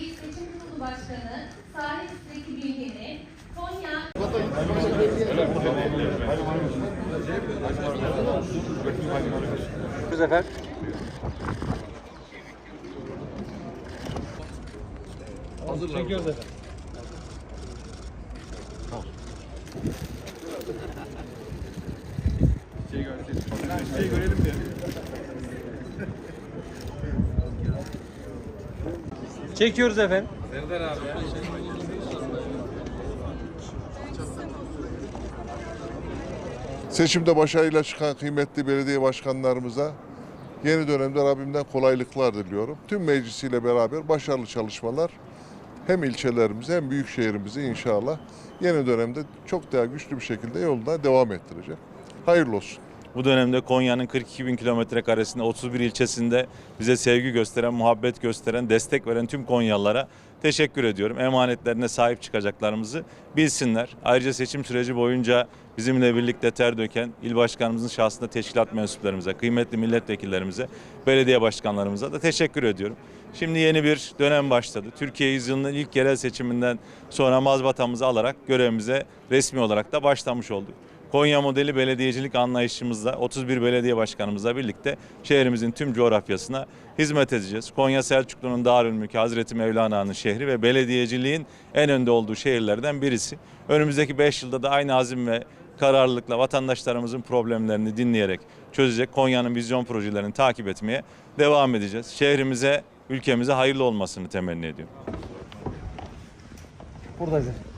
İl Seçim Kurulu Başkanı Salih Zeki Bilgin'i Konya efendim. Çekiyoruz efendim. Çekiyoruz efendim. Seçimde başarıyla çıkan kıymetli belediye başkanlarımıza yeni dönemde Rabbimden kolaylıklar diliyorum. Tüm meclisiyle beraber başarılı çalışmalar hem ilçelerimizi hem büyük şehrimizi inşallah yeni dönemde çok daha güçlü bir şekilde yoluna devam ettirecek. Hayırlı olsun. Bu dönemde Konya'nın 42 bin kilometre karesinde 31 ilçesinde bize sevgi gösteren, muhabbet gösteren, destek veren tüm Konyalılara teşekkür ediyorum. Emanetlerine sahip çıkacaklarımızı bilsinler. Ayrıca seçim süreci boyunca bizimle birlikte ter döken il başkanımızın şahsında teşkilat mensuplarımıza, kıymetli milletvekillerimize, belediye başkanlarımıza da teşekkür ediyorum. Şimdi yeni bir dönem başladı. Türkiye yüzyılının ilk yerel seçiminden sonra mazbatamızı alarak görevimize resmi olarak da başlamış olduk. Konya modeli belediyecilik anlayışımızla 31 belediye başkanımızla birlikte şehrimizin tüm coğrafyasına hizmet edeceğiz. Konya Selçuklu'nun Darülmülkü Hazreti Mevlana'nın şehri ve belediyeciliğin en önde olduğu şehirlerden birisi. Önümüzdeki 5 yılda da aynı azim ve kararlılıkla vatandaşlarımızın problemlerini dinleyerek çözecek Konya'nın vizyon projelerini takip etmeye devam edeceğiz. Şehrimize, ülkemize hayırlı olmasını temenni ediyorum. Buradayız.